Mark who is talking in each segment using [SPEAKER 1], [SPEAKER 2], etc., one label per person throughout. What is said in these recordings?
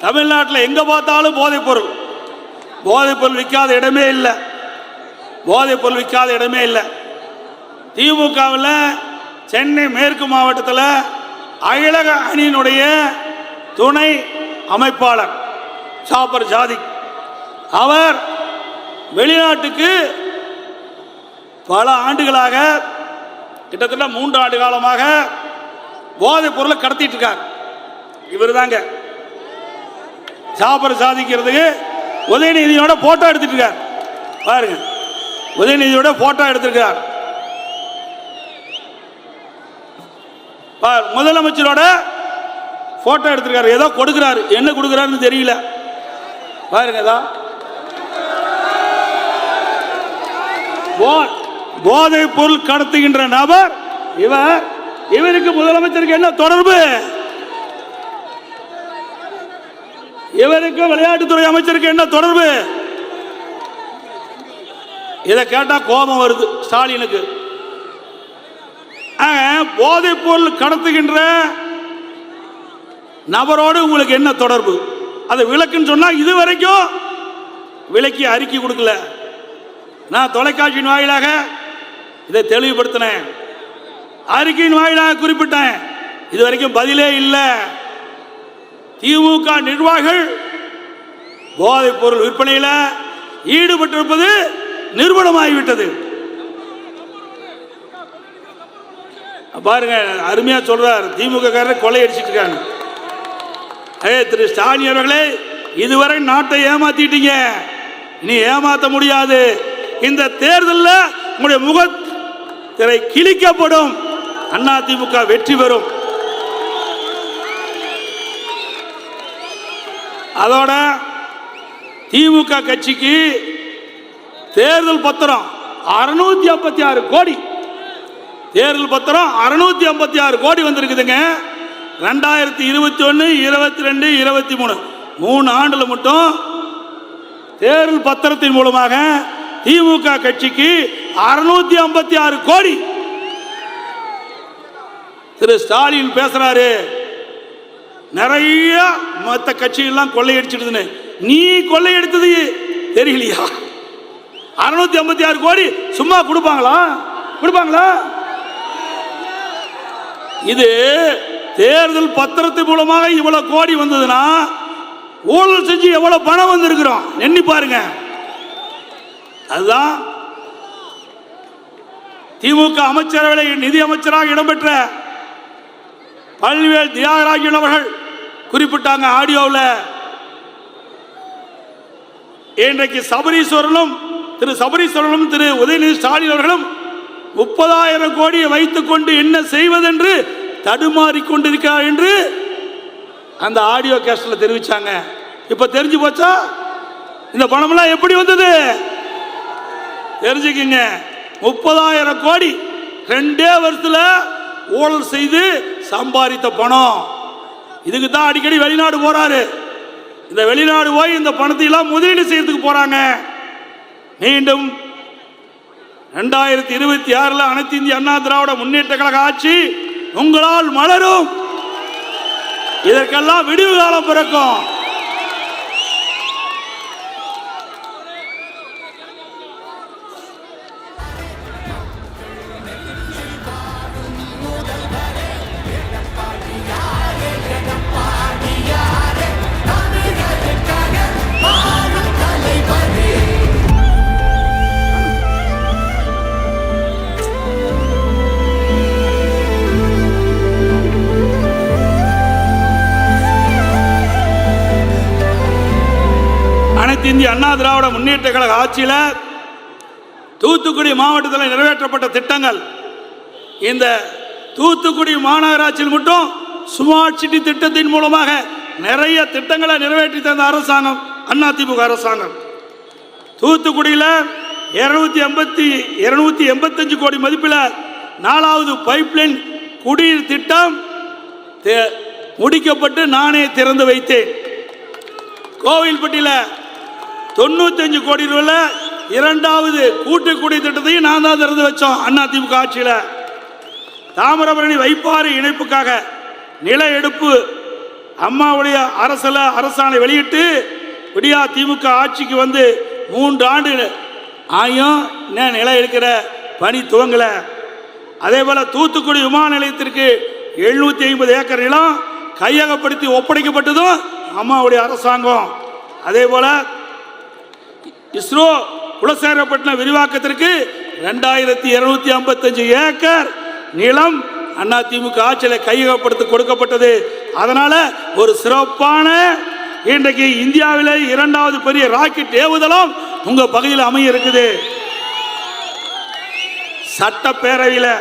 [SPEAKER 1] தமிழ்நாட்டில் எங்கே பார்த்தாலும் போதைப் பொருள். போதைப் பொருள் விற்காத இடமே இல்லை. போதைப் பொருள் விற்காத இடமே இல்லை. திமுகவில் சென்னை மேற்கு மாவட்டத்தில் அகிலக அணியினுடைய துணை அமைப்பாளர் சாப்பர் ஜாதி அவர் வெளிநாட்டுக்கு பல ஆண்டுகளாக கிட்டத்தட்ட மூன்று ஆண்டு காலமாக போதைப் பொருளை கடத்திட்டு இருக்கார். இவர் தாங்க சாப்பிட சாதிக்கிறதுக்கு உதயநிதியோட போட்டோ எடுத்துட்டு இருக்கார் பாருங்க. உதயநிதியோட போட்டோ எடுத்திருக்கிறார் முதலமைச்சரோட போட்டோ எடுத்திருக்காரு. ஏதோ கொடுக்கிறாரு. என்ன கொடுக்கிறாருன்னு தெரியல. பாருங்க இதா. போ- பொருள் கடத்துகின்ற நபர் இவர் இவருக்கு முதலமைச்சருக்கு என்ன தொடர்பு? இவருக்கு விளையாட்டுத்துறை அமைச்சருக்கு என்ன தொடர்பு? இதை கேட்டா கோபம் வருது ஸ்டாலினுக்கு. ஆக, போதைப் பொருள் கடத்துகின்ற நபரோடு உங்களுக்கு என்ன தொடர்பு? அதை விளக்குன்னு சொன்னா இது வரைக்கும் விலக்கி அறிக்கை கொடுக்கல. நான் தொலைக்காட்சியின் வாயிலாக இதை தெளிவுபடுத்தினேன். அறிக்கையின் வாயிலாக குறிப்பிட்டேன். இது வரைக்கும் பதிலே இல்லை. திமுக நிர்வாகிகள் போதைப் பொருள் விற்பனையில் ஈடுபட்டிருப்பது நிறுவனமாகிவிட்டது பாருங்க அருமையா சொல்றார். திமுக காரர் கொலை அடிச்சிட்டு இருக்காங்க. ஏ திரு ஸ்டாலின் அவர்களே இதுவரை நாட்டை ஏமாத்திட்டீங்க. இனி ஏமாத்த முடியாது. இந்த தேர்தலில் உங்களுடைய முகத்திரை கிழிக்கப்படும். அண்ணா திமுக வெற்றி பெறும். அதோட திமுக கட்சிக்கு தேர்தல் பத்திரம் அறுநூத்தி ஐம்பத்தி ஆறு கோடி. தேர்தல் பத்திரம் அறுநூத்தி ஐம்பத்தி ஆறு கோடி வந்திருக்குதுங்க. ரெண்டாயிரத்தி இருபத்தி ஒன்று இருபத்தி ரெண்டு இருபத்தி மூணு மூணு ஆண்டில் மட்டும் தேர்தல் பத்திரத்தின் மூலமாக திமுக கட்சிக்கு அறுநூத்தி ஐம்பத்தி ஆறு கோடி. திரு ஸ்டாலின் பேசுறாரு. நிறைய மற்ற கட்சிகள்லாம் கொள்ளையடிச்சிடுதுன்னு. நீ கொள்ளையடித்தது தெரியலையா? அறுநூத்தி ஐம்பத்தி ஆறு கோடி சும்மா கொடுப்பாங்களா? கொடுப்பாங்களா? இது தேர்தல் பத்திரத்து மூலமாக இவ்வளவு கோடி வந்ததுன்னா ஊழல் செஞ்சு எவ்வளவு பணம் வந்திருக்கிறோம். எண்ணி பாருங்க. அதுதான் திமுக அமைச்சரவை நிதி அமைச்சராக இடம்பெற்ற பல்வேல் தியாகராஜன் அவர்கள் குறிப்பிட்டாங்க ஆடியோவில். இன்றைக்கு சபரீஸ்வரனும் திரு சபரீஸ்வரனும் திரு உதயநிதி ஸ்டாலின் அவர்களும் முப்பதாயிரம் கோடியை வைத்துக் கொண்டு என்ன செய்வதென்று தடுமாறி கொண்டிருக்கிறார் என்று அந்த ஆடியோ கேஸ்டில் தெரிவிச்சாங்க. இப்ப தெரிஞ்சு போச்சா? இந்த பணமெல்லாம் எப்படி வந்தது? தெரிஞ்சுக்கிங்க. முப்பதாயிரம் கோடி ரெண்டே வருஷத்தில் ஊழல் செய்து சம்பாதித்த பணம். இதுக்கு தான் அடிக்கடி வெளிநாடு போறாரு. இந்த வெளிநாடு போய் இந்த பணத்தை எல்லாம் முதலீடு செய்யறதுக்கு போறாங்க. மீண்டும் ரெண்டாயிரத்தி இருபத்தி ஆறுல அனைத்து இந்திய அண்ணா திராவிட முன்னேற்ற கழக ஆட்சி உங்களால் மலரும். இதற்கெல்லாம் விடிவு காலம் பிறக்கும். அண்ணா திராவிட முன்னேற்ற கழக ஆட்சியில் தூத்துக்குடி மாவட்டத்தில் நிறைவேற்றப்பட்ட திட்டங்கள். இந்த தூத்துக்குடி மாநகராட்சியில் மட்டும் ஸ்மார்ட் சிட்டி திட்டத்தின் மூலமாக நிறைய திட்டங்களை நிறைவேற்றி தந்த அரசாங்கம் அண்ணா திமுக அரசாங்கம். தூத்துக்குடியில் இருநூத்தி எண்பத்தி இருநூத்தி எண்பத்தஞ்சு கோடி மதிப்பில் நாலாவது பைப்லைன் குடிநீர் திட்டம் முடிக்கப்பட்டு நானே திறந்து வைத்தேன். கோவில்பட்டியில் தொண்ணூத்தஞ்சு கோடி ரூபாயில் இரண்டாவது கூட்டு குடி திட்டத்தையும் நான் தான் திறந்து வச்சோம் அண்ணா திமுக ஆட்சியில். தாமிரபரணி வைப்பாறு இணைப்புக்காக நில எடுப்பு அம்மாவுடைய அரசில் அரசாணை வெளியிட்டு விடியா திமுக ஆட்சிக்கு வந்து மூன்று ஆண்டு ஆயும் நான் நிலம் எடுக்கிற பணி துவங்கல. அதே போல தூத்துக்குடி விமான நிலையத்திற்கு எழுநூத்தி ஐம்பது ஏக்கர் நிலம் கையகப்படுத்தி ஒப்படைக்கப்பட்டதும் அம்மாவுடைய அரசாங்கம். அதே போல இஸ்ரோ குலசேகரப்பட்டினம் விரிவாக்கத்திற்கு ரெண்டாயிரத்தி இருநூத்தி ஐம்பத்தஞ்சு ஏக்கர் நிலம் அண்ணா திமுக ஆட்சியில் கையகப்படுத்தி கொடுக்கப்பட்டது. அதனால ஒரு சிறப்பான இன்றைக்கு இந்தியாவிலே இரண்டாவது பெரிய ராக்கெட் ஏவுதளம் உங்க பகுதியில் அமைய இருக்குது. சட்டப்பேரவையில்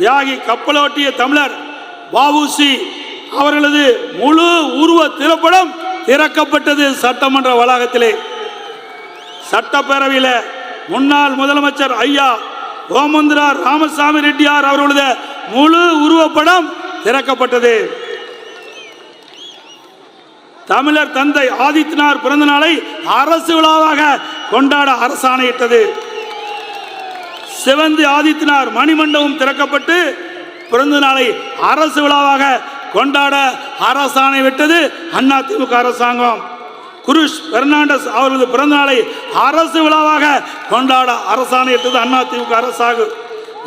[SPEAKER 1] தியாகி கப்பலோட்டிய தமிழர் வஉசி அவர்களது முழு உருவ திரைப்படம் திறக்கப்பட்டது சட்டமன்ற வளாகத்திலே. சட்டப்பேரவையில் முன்னாள் முதலமைச்சர் ஐயா ஓமந்திரா ராமசாமி ரெட்டியார் அவர்களது முழு உருவப்படம் திறக்கப்பட்டது. தமிழர் தந்தை ஆதித்யநாத் பிறந்த நாளை அரசு விழாவாக கொண்டாட அரசாணையிட்டது. சிவந்தி ஆதித்யநாத் மணிமண்டபம் திறக்கப்பட்டு பிறந்த நாளை அரசு விழாவாக கொண்டாட அரசாணை விட்டது அண்ணா திமுக அரசாங்கம். குருஷ் பெர்னாண்டஸ் அவர்களது பிறந்தநாளை அரசு விழாவாக கொண்டாட அரசாணையிட்டது அண்ணா அரசாகும்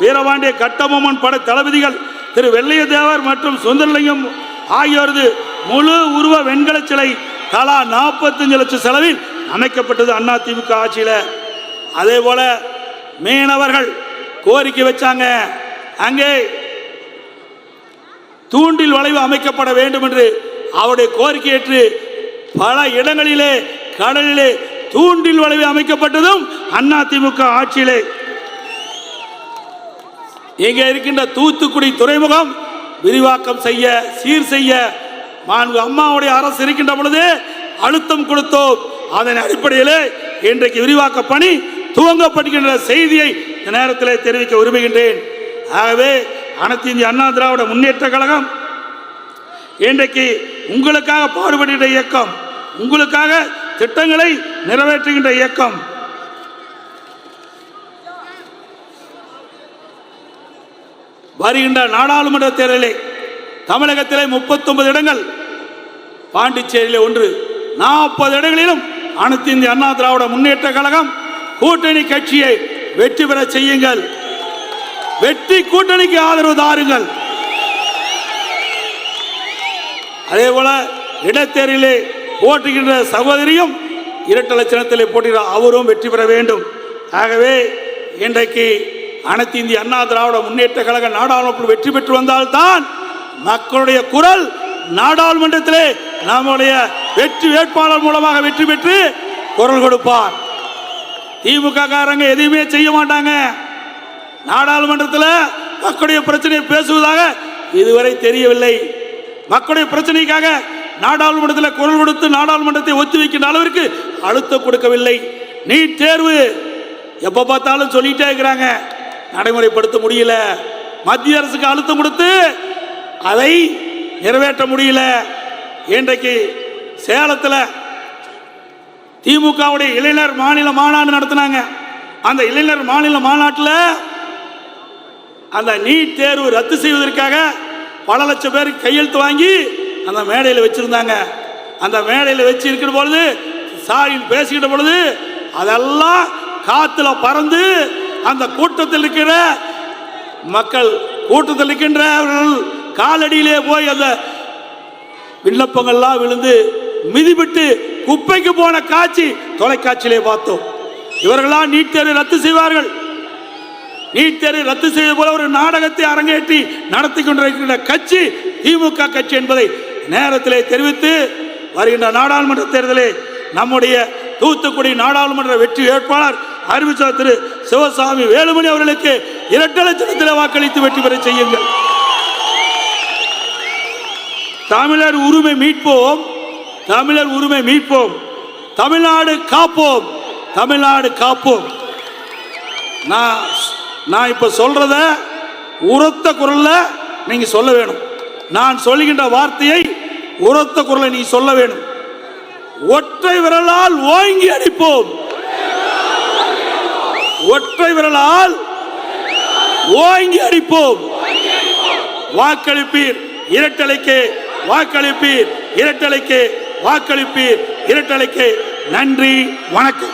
[SPEAKER 1] வீரபாண்டிய கட்டபொம்மன் படை தளபதிகள் திரு வெள்ளையதேவர் மற்றும் சுந்தரலிங்கம் ஆகியோரது முழு உருவ வெண்கல சிலை தலா நாற்பத்தஞ்சு லட்சம் செலவில் அமைக்கப்பட்டது அண்ணா திமுக ஆட்சியில். அதே போல மீனவர்கள் கோரிக்கை வச்சாங்க. அங்கே தூண்டில் வளைவு அமைக்கப்பட வேண்டும் என்று அவருடைய கோரிக்கை ஏற்று பல இடங்களிலே கடலிலே தூண்டில் வளைவு அமைக்கப்பட்டதும் அண்ணா திமுக ஆட்சியிலே. இங்கே இருக்கின்ற தூத்துக்குடி துறைமுகம் விரிவாக்கம் செய்ய சீர் செய்ய மாண்பு அம்மாவுடைய அரசு இருக்கின்ற பொழுது அழுத்தம் கொடுத்தோம். அதன் அடிப்படையிலே இன்றைக்கு விரிவாக்க பணி துவங்கப்படுகின்ற செய்தியை இந்த நேரத்தில் தெரிவிக்க விரும்புகின்றேன். ஆகவே அனைத்து இந்திய அண்ணா திராவிட முன்னேற்ற கழகம் இன்றைக்கு உங்களுக்காக பாடுபடுகின்ற இயக்கம் உங்களுக்காக திட்டங்களை நிறைவேற்றுகின்ற இயக்கம். வருகின்ற நாடாளுமன்ற தேர்தலில் தமிழகத்திலே 39 இடங்கள் பாண்டிச்சேரியிலே ஒன்று. நாற்பது இடங்களிலும் அனைத்து இந்திய அண்ணா திராவிட முன்னேற்ற கழகம் கூட்டணி கட்சியை வெற்றி பெற செய்யுங்கள். வெற்றி கூட்டணிக்கு ஆதரவு தாருங்கள். அதே போல இடத்தேரிலே போட்டுகின்ற சகோதரியும் இரட்டை லட்சணத்திலே போட்டியிட அவரும் வெற்றி பெற வேண்டும். ஆகவே இன்றைக்கு அனைத்து இந்திய அண்ணா திராவிட முன்னேற்ற கழக நாடாளுமன்ற வெற்றி பெற்று வந்தால்தான் மக்களுடைய குரல் நாடாளுமன்றத்திலே நம்முடைய வெற்றி வேட்பாளர் மூலமாக வெற்றி பெற்று குரல் கொடுப்பார். திமுக காரங்க எதையுமே செய்ய மாட்டாங்க. நாடாளுமன்றத்தில் மக்களுடைய பிரச்சனையை பேசுவதாக இதுவரை தெரியவில்லை. மக்களுடைய பிரச்சனைக்காக நாடாளுமன்றத்தில் குரல் கொடுத்து நாடாளுமன்றத்தை ஒத்திவைக்கின்ற அளவிற்கு அழுத்தம் கொடுக்கவில்லை. நீட் தேர்வு எப்போ பார்த்தாலும் சொல்லிட்டே இருக்கிறாங்க. நடைமுறைப்படுத்த முடியல. மத்திய அரசுக்கு அழுத்தம் கொடுத்து அதை நிறைவேற்ற முடியல. இன்றைக்கு சேலத்தில் திமுகவுடைய இளைஞர் மாநில மாநாடு நடத்தினாங்க. அந்த இளைஞர் மாநில மாநாட்டில் அந்த நீட் தேர்வு ரத்து செய்வதற்காக பல லட்சம் பேர் கையெழுத்து வாங்கி அந்த மேடையில் வச்சிருந்தாங்க. அந்த மேடையில் வச்சு இருக்கிற பொழுது சாயின் பேசிக்கிட்ட பொழுது அதெல்லாம் காத்துல பறந்து அந்த கூட்டத்தில் இருக்கிற மக்கள் கூட்டத்தில் இருக்கின்றவர்கள் காலடியிலே போய் அந்த விண்ணப்பங்கள்லாம் விழுந்து மிதிபிட்டு குப்பைக்கு போன காட்சி தொலைக்காட்சியிலே பார்த்தோம். இவர்களாம் நீட் தேர்வை ரத்து செய்வார்கள். நீட் தேர்வை ரத்து செய்வது போல ஒரு நாடகத்தை அரங்கேற்றி நடத்தி கொண்டிருக்கின்ற கட்சி திமுக கட்சி என்பதை நேரத்திலே தெரிவித்து வருகின்ற நாடாளுமன்ற தேர்தலில் நம்முடைய தூத்துக்குடி நாடாளுமன்ற வெற்றி வேட்பாளர் அறிவிச்சார் திரு சிவசாமி வேலுமணி அவர்களுக்கு இரட்டை லட்சத்தில் வாக்களித்து வெற்றி பெற செய்யுங்கள். தமிழர் உரிமை மீட்போம் தமிழர் உரிமை மீட்போம் தமிழ்நாடு காப்போம் தமிழ்நாடு காப்போம். நான் நான் இப்ப சொல்றத உரத்த குரல்ல நீங்க சொல்ல வேணும். நான் சொல்லுகின்ற வார்த்தையை உரத்த குரலை நீ சொல்ல வேணும். ஒற்றை விரலால் ஓங்கி அடிப்போம். ஒற்றை விரலால் ஓங்கி அடிப்போம். வாக்களிப்பீர் இரட்டலைக்கு வாக்களிப்பீர் இரட்டலைக்கு வாக்களிப்பீர் இரட்டலைக்கு நன்றி வணக்கம்.